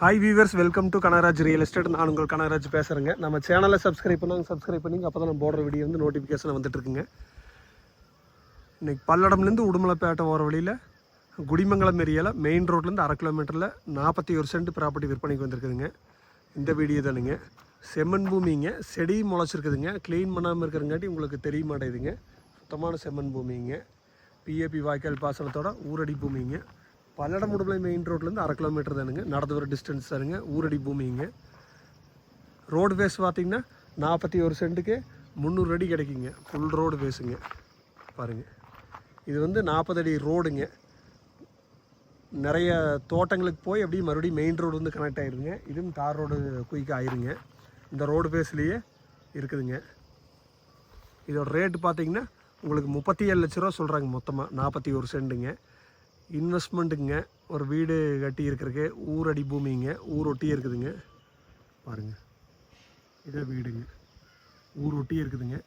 Hi viewers welcome to Kanaraj real estate நான் உங்கள் கனராஜ் பேசுகிறேங்க நம்ம சேனலை சப்ஸ்கிரைப் பண்ணாங்க சப்ஸ்கிரைப் பண்ணிங்க அப்போ தான் நம்ம போடுற வீடியோ வந்து நோட்டிஃபிகேஷன் வந்துட்டுருக்குங்க இன்றைக்கி இன்னைக்கு பல்லடம்லேருந்து உடுமலைப்பேட்டை போகிற வழியில் குடிமங்கலம் ஏரியாவில் மெயின் ரோட்லேருந்து அரை கிலோமீட்டரில் நாற்பத்தி ஒரு சென்ட் ப்ராப்பர்ட்டி விற்பனைக்கு வந்திருக்குதுங்க. இந்த வீடியோ தானுங்க. செம்மண் பூமிங்க. செடி முளைச்சிருக்குதுங்க. க்ளீன் பண்ணாமல் இருக்கிறங்காட்டி உங்களுக்கு தெரிய மாட்டேங்குதுங்க. சுத்தமான செம்மண் பூமிங்க. பிஏபி வாய்க்கால் பாசனத்தோட ஊரடி பூமிங்க. பல்லடம் உடுமலை மெயின் ரோட்லேருந்து அரை கிலோமீட்டர் தானுங்க. நடந்து வர டிஸ்டன்ஸ் தானுங்க. ஊரடி பூமிங்க ரோடு பேஸ் பார்த்தீங்கன்னா நாற்பத்தி ஒரு சென்ட்டுக்கு முந்நூறு அடி கிடைக்குங்க. ஃபுல் ரோடு பேஸுங்க பாருங்கள் இது வந்து நாற்பது அடி ரோடுங்க நிறைய தோட்டங்களுக்கு போய் அப்படியே மறுபடியும் மெயின் ரோடு வந்து கனெக்ட் ஆயிருங்க. இதுவும் தார் ரோடு குயிக்காக ஆயிருங்க. இந்த ரோடு பேஸ்லேயே இருக்குதுங்க. இதோட ரேட்டு பார்த்தீங்கன்னா உங்களுக்கு முப்பத்தி ஏழு லட்ச ரூபா சொல்கிறாங்க மொத்தமாக நாற்பத்தி ஒரு சென்ட்டுங்க. இன்வெஸ்ட்மெண்ட்டுங்க. ஒரு வீடு கட்டி இருக்கிறக்கு ஊரடி பூமிங்க. ஊர் ஒட்டியே இருக்குதுங்க. பாருங்கள் இதே வீடுங்க. ஊர் ஒட்டியே இருக்குதுங்க.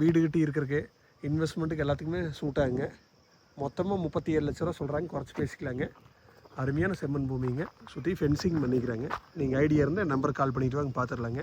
வீடு கட்டி இருக்கிறக்கு இன்வெஸ்ட்மெண்ட்டுக்கு எல்லாத்துக்குமே சூட் ஆகுங்க மொத்தமாக முப்பத்தி ஏழு லட்ச ரூபா சொல்கிறாங்க குறைச்சி பேசிக்கலாங்க. அருமையான செம்மண் பூமிங்க. சுற்றி ஃபென்சிங் பண்ணிக்கிறாங்க. நீங்கள் ஐடியா இருந்தால் நம்பர் கால் பண்ணிவிட்டு வாங்க பார்த்துடலாங்க